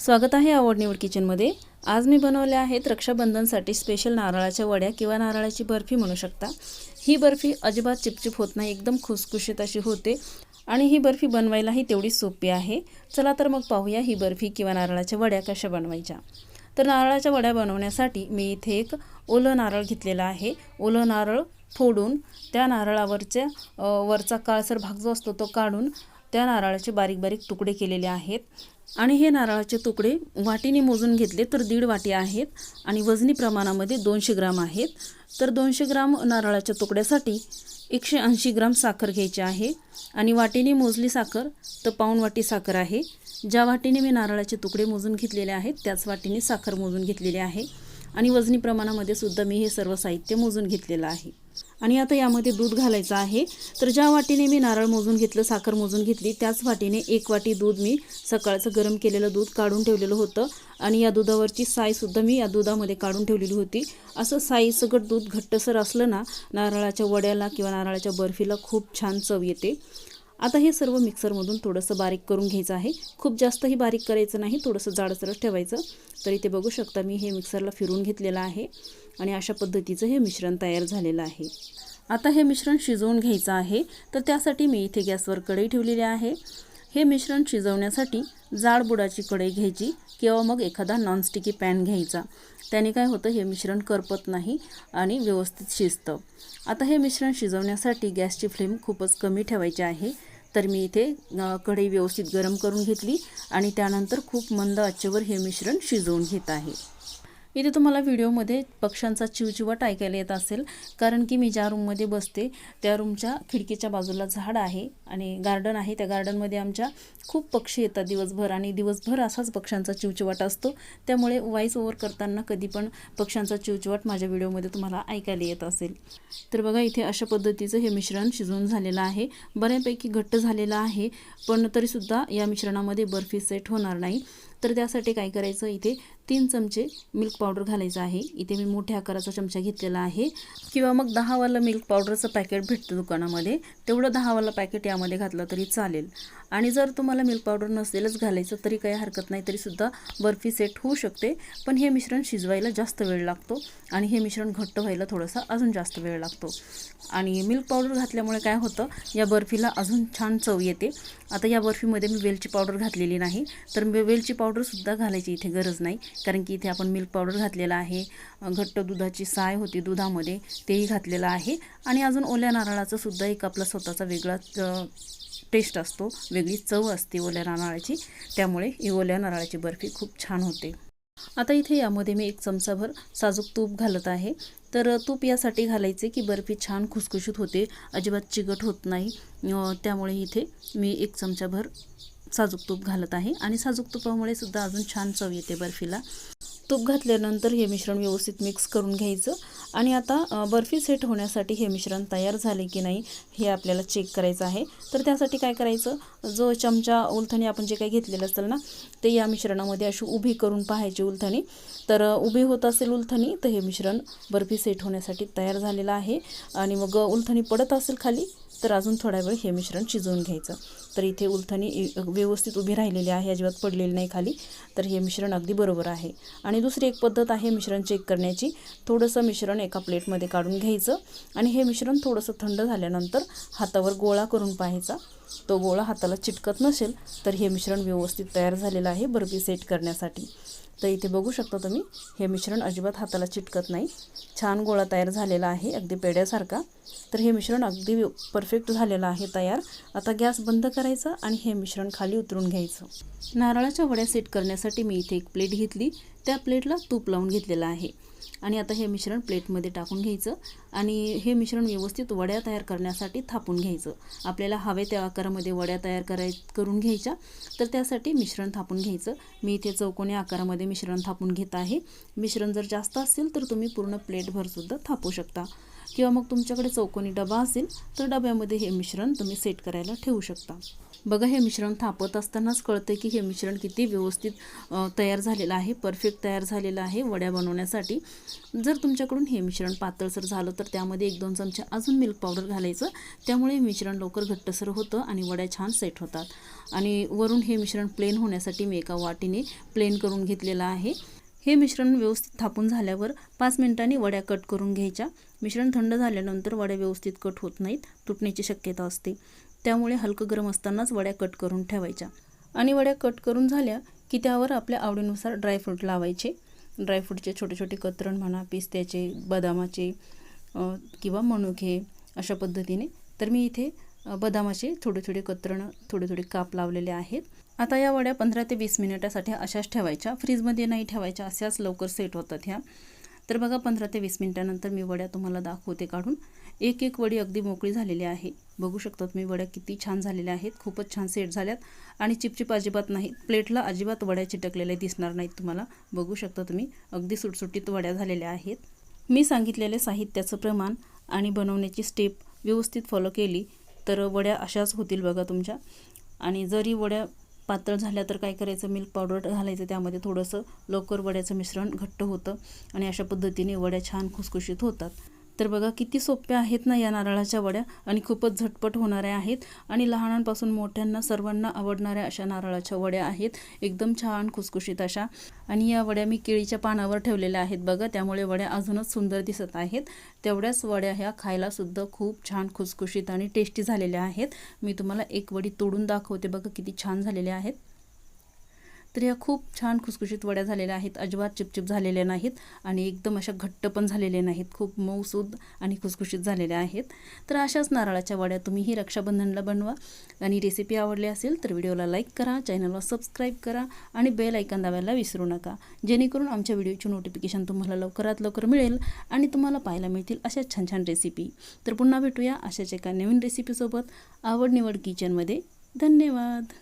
स्वागत आहे आवड निवड किचनमध्ये. आज मी बनवल्या आहेत रक्षाबंधनसाठी स्पेशल नारळाच्या वड्या किंवा नारळाची बर्फी म्हणू शकता. ही बर्फी अजिबात चिपचिप होत नाही एकदम खुसखुशीत अशी होते आणि ही बर्फी बनवायलाही तेवढी सोपी आहे. चला तर मग पाहूया ही बर्फी किंवा नारळाच्या वड्या कशा बनवायच्या. तर नारळाच्या वड्या बनवण्यासाठी मी इथे एक ओलं नारळ घेतलेला आहे. ओलं नारळ फोडून त्या नारळावरच्या वरचा काळसर भाग जो असतो तो काढून त्या नारळाचे बारीक बारीक तुकडे केलेले आहेत. आणि हे नारळाचे तुकडे वाटीने मोजून घेतले तर दीड वाटी आहेत आणि वजनी प्रमाणामध्ये दोनशे ग्राम आहेत. तर दोनशे ग्राम नारळाच्या तुकड्यासाठी एकशे ऐंशी ग्राम साखर घ्यायची आहे. आणि वाटीने मोजली साखर तर पाऊण वाटी साखर आहे. ज्या वाटीने मी नारळाचे तुकडे मोजून घेतलेले आहेत त्याच वाटीने साखर मोजून घेतलेली आहे. आणि वजनी प्रमाणामध्ये सुद्धा मी हे सर्व साहित्य मोजून घेतलेलं आहे. आणि आता यामध्ये दूध घालायचं आहे. तर ज्या वाटीने मी नारळ मोजून घेतलं साखर मोजून घेतली त्याच वाटीने एक वाटी दूध मी सकाळचं गरम केलेलं दूध काढून ठेवलेलं होतं. आणि या दुधावरची साईसुद्धा मी या दुधामध्ये काढून ठेवलेली होती. असं साई सगळं दूध घट्टसर असलं ना नारळाच्या वड्याला किंवा नारळाच्या बर्फीला खूप छान चव येते. आता हे सर्व मिक्सरमधून थोडंसं बारीक करून घ्यायचं आहे. खूप जास्तही बारीक करायचं नाही थोडंसं जाडसरच ठेवायचं. तर इथे बघू शकता मी हे मिक्सरला फिरून घेतलेलं आहे आणि अशा पद्धतीचं हे मिश्रण तयार झालेलं आहे. आता हे मिश्रण शिजवून घ्यायचं आहे. तर त्यासाठी मी इथे गॅसवर कढई ठेवलेली आहे. हे मिश्रण शिजवण्यासाठी जाड बुडाची कढई घ्यायची किंवा मग एखादा नॉनस्टिकी पॅन घ्यायचा. त्याने काय होतं हे मिश्रण करपत नाही आणि व्यवस्थित शिजतं. आता हे मिश्रण शिजवण्यासाठी गॅसची फ्लेम खूपच कमी ठेवायची आहे. तर मी इथे कढई व्यवस्थित गरम करून घेतली आणि त्यानंतर खूप मंद आचेवर हे मिश्रण शिजवून घेत आहे. इथे तुम्हाला व्हिडिओमध्ये पक्ष्यांचा चिवचिवाट ऐकायला येत असेल कारण की मी ज्या रूममध्ये बसते त्या रूमच्या खिडकीच्या बाजूला झाड आहे. आणि गार्डन आहे त्या गार्डनमध्ये आमच्या खूप पक्षी येतात दिवसभर आणि दिवसभर असाच पक्ष्यांचा चिवचिवाट असतो. त्यामुळे वॉईस ओव्हर करताना कधी पण पक्ष्यांचा चिवचिवाट माझ्या व्हिडिओमध्ये तुम्हाला ऐकायला येत असेल. तर बघा इथे अशा पद्धतीचं हे मिश्रण शिजवून झालेलं आहे. बऱ्यापैकी घट्ट झालेलं आहे पण तरीसुद्धा या मिश्रणामध्ये बर्फी सेट होणार नाही. तर त्यासाठी काय करायचं इथे तीन चमचे मिल्क पावडर घालायचं आहे. इथे मी मोठ्या आकाराचा चमचा घेतलेला आहे. किंवा मग दहावाला मिल्क पावडरचं पॅकेट भेटतं दुकानामध्ये. तेवढं दहावाला पॅकेट या त्यामध्ये घातलं तरी चालेल. आणि जर तुम्हाला मिल्क पावडर नसेलच घालायचं तरी काही हरकत नाही तरीसुद्धा बर्फी सेट होऊ शकते. पण हे मिश्रण शिजवायला जास्त वेळ लागतो आणि हे मिश्रण घट्ट व्हायला थोडासा अजून जास्त वेळ लागतो. आणि मिल्क पावडर घातल्यामुळे काय होतं या बर्फीला अजून छान चव येते. आता या बर्फीमध्ये मी वेलची पावडर घातलेली नाही तर वेलची पावडरसुद्धा घालायची इथे गरज नाही. कारण की इथे आपण मिल्क पावडर घातलेला आहे घट्ट दुधाची साय होती दुधामध्ये तेही घातलेलं आहे. आणि अजून ओल्या नारळाचं सुद्धा एक आपला स्वतःचा वेगळाच टेस्ट असतो वेगळी चव असते ओल्या नारळाची त्यामुळे ही ओल्या नारळाची बर्फी खूप छान होते. आता इथे यामध्ये मी एक चमचाभर साजूक तूप घालत आहे. तर तूप यासाठी घालायचे की बर्फी छान खुसखुशीत होते अजिबात चिकट होत नाही. त्यामुळे इथे मी एक चमचाभर साजूक तूप घालत आहे आणि साजूक तुपामुळे सुद्धा अजून छान चव येते बर्फीला. तूप घातल्यानंतर हे मिश्रण व्यवस्थित मिक्स करून घ्यायचं आणि आता बर्फी सेट होण्यासाठी हे मिश्रण तयार झाले की नाही हे आपल्याला चेक करायचं आहे. तर त्यासाठी काय करायचं? जो चमचा उलथणी आपण जे काही घेतलेलं असेल ना ते या मिश्रणामध्ये अशी उभी करून पाहायची उलथणी. तर उभी होत असेल उलथणी तर हे मिश्रण बर्फी सेट होण्यासाठी तयार झालेलं आहे. आणि मग उलथणी पडत असेल खाली तर अजून थोडा वेळ हे मिश्रण शिजवून घ्यायचं. तर इथे उलथणी व्यवस्थित उभी राहिलेली आहे अजिबात पडलेली नाही खाली. तर हे मिश्रण अगदी बरोबर आहे. आणि दुसरी एक पद्धत आहे मिश्रण चेक करण्याची. थोडंसं मिश्रण एका प्लेटमध्ये काढून घ्यायचं आणि हे मिश्रण थोडंसं थंड झाल्यानंतर हातावर गोळा करून पाहायचा. तो गोळा हाताला चिटकत नसेल तर हे मिश्रण व्यवस्थित तयार झालेलं आहे बर्फी सेट करण्यासाठी. तर इथे बघू शकता तुम्ही हे मिश्रण अजिबात हाताला चिटकत नाही. छान गोळा तयार झालेला आहे अगदी पेड्यासारखा तर हे मिश्रण अगदी परफेक्ट झालेलं आहे तयार. आता गॅस बंद करायचा आणि हे मिश्रण खाली उतरून घ्यायचं. नारळाच्या वड्या सेट करण्यासाठी मी इथे एक प्लेट घेतली. त्या प्लेटला तूप लावून घेतलेलं आहे. आणि आता हे मिश्रण प्लेटमध्ये टाकून घ्यायचं. आणि हे मिश्रण व्यवस्थित वड्या तयार करण्यासाठी थापून घ्यायचं. आपल्याला हवे त्या आकारामध्ये वड्या तयार कराय करून घ्यायच्या. तर त्यासाठी मिश्रण थापून घ्यायचं. मी इथे चौकोनी आकारामध्ये मिश्रण थापून घेत आहे. मिश्रण जर जास्त असेल तर तुम्ही पूर्ण प्लेटभरसुद्धा थापू शकता. किंवा मग तुमच्याकडे चौकोनी डबा असेल तर डब्यामध्ये हे मिश्रण तुम्ही सेट करायला ठेवू शकता. बघा हे मिश्रण थापत असतानाच कळतं की हे मिश्रण किती व्यवस्थित तयार झालेलं आहे. परफेक्ट तयार झालेलं आहे वड्या बनवण्यासाठी. जर तुमच्याकडून हे मिश्रण पातळसर झालं तर त्यामध्ये एक दोन चमचे अजून मिल्क पावडर घालायचं. त्यामुळे मिश्रण लवकर घट्टसर होतं आणि वड्या छान सेट होतात. आणि वरून हे मिश्रण प्लेन होण्यासाठी मी एका वाटीने प्लेन करून घेतलेलं आहे. हे मिश्रण व्यवस्थित थापून झाल्यावर पाच मिनिटांनी वड्या कट करून घ्यायच्या. मिश्रण थंड झाल्यानंतर वड्या व्यवस्थित कट होत नाहीत तुटण्याची शक्यता असते. त्यामुळे हलकं गरम असतानाच वड्या कट करून ठेवायच्या. आणि वड्या कट करून झाल्या की त्यावर आपल्या आवडीनुसार ड्रायफ्रूट लावायचे. ड्रायफ्रूटचे छोटे छोटे कतरण म्हणा पिस्त्याचे बदामाचे किंवा मनुके अशा पद्धतीने. तर मी इथे बदामाचे थोडे थोडे कतरणं थोडे थोडे काप लावलेले आहेत. आता या वड्या पंधरा ते वीस मिनिटासाठी अशाच ठेवायच्या. फ्रीजमध्ये नाही ठेवायच्या अशाच लवकर सेट होतात ह्या. तर बघा पंधरा ते वीस मिनिटानंतर मी वड्या तुम्हाला दाखवते काढून. एक एक वडी अगदी मोकळी झालेली आहे. बघू शकता तुम्ही वड्या किती छान झालेल्या आहेत. खूपच छान सेट झाल्यात. आणि चिपचिप अजिबात नाही प्लेटला अजिबात वड्या चिटकलेल्या दिसणार नाहीत तुम्हाला. बघू शकता तुम्ही अगदी सुटसुटीत वड्या झालेल्या आहेत. मी सांगितलेले साहित्याचं प्रमाण आणि बनवण्याची स्टेप व्यवस्थित फॉलो केली तर वड्या अशाच होतील बघा तुमच्या. आणि जरी वड्या पातळ झाल्या तर काय करायचं? मिल्क पावडर घालायचं. त्यामध्ये थोडंसं लवकर वड्याचं मिश्रण घट्ट होतं आणि अशा पद्धतीने वड्या छान खुसखुशीत होतात. तर बघा किती सोप्या आहेत ना या नारळाच्या वड्या. आणि खूपच झटपट होणाऱ्या आहेत. आणि लहानांपासून मोठ्यांना सर्वांना आवडणाऱ्या अशा नारळाच्या वड्या आहेत. एकदम छान खुसखुशीत अशा. आणि या वड्या मी केळीच्या पानावर ठेवलेल्या आहेत बघा. त्यामुळे वड्या अजूनच सुंदर दिसत आहेत. तेवढ्याच वड्या ह्या खायलासुद्धा खूप छान खुसखुशीत आणि टेस्टी झालेल्या आहेत. मी तुम्हाला एक वडी तोडून दाखवते बघा किती छान झालेल्या आहेत. तर ह्या खूप छान खुसखुशीत वड्या झालेल्या आहेत अजिबात चिपचिप झालेल्या नाहीत आणि एकदम अशा घट्ट पण झालेल्या नाहीत खूप मऊसूद आणि खुसखुशीत झालेल्या आहेत. तर अशाच नारळाच्या वड्या तुम्हीही रक्षाबंधनला बनवा. आणि रेसिपी आवडली असेल तर व्हिडिओला लाईक करा चॅनलला सबस्क्राईब करा आणि बेल ऐकन दाबायला विसरू नका. जेणेकरून आमच्या व्हिडिओची नोटिफिकेशन तुम्हाला लवकरात लवकर मिळेल आणि तुम्हाला पाहायला मिळतील अशा छान छान रेसिपी तर पुन्हा भेटूया अशाच एका नवीन रेसिपीसोबत आवड निवड किचनमध्ये धन्यवाद!